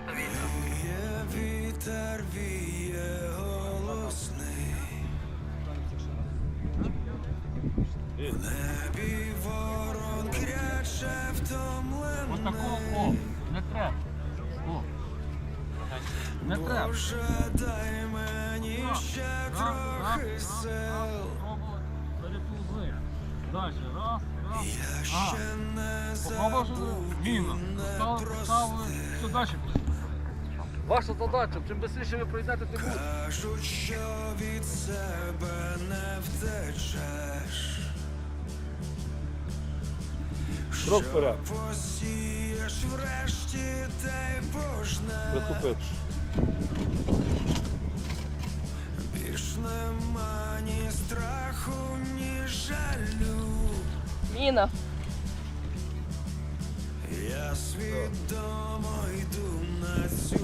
багато вітру. Є вітер віє голосний. В небі ворон кряче втомлений. Боже, дай мені ще трохи сил. Пробуй. Далі, раз, раз. Я ще не забув не простив. все. Ваша задача, чим швидше ви пройдете, тим буде. Кажуть, що від себе не втечеш. Крок вперед. Посієш врешті та й пожнеш. Більш нема ні страху, ні жалю. Міна. Я свідомо йду на цю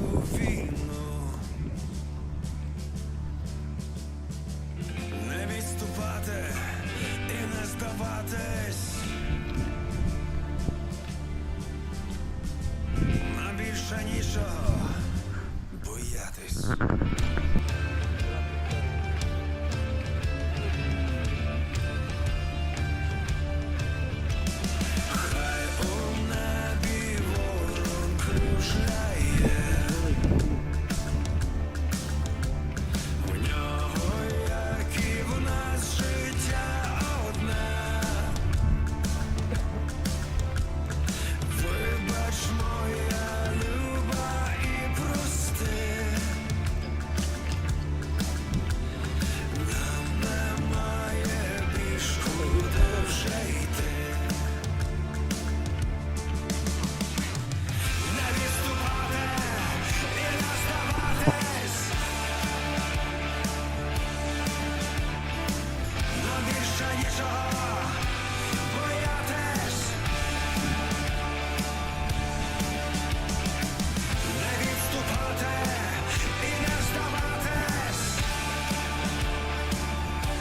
нічого боятись.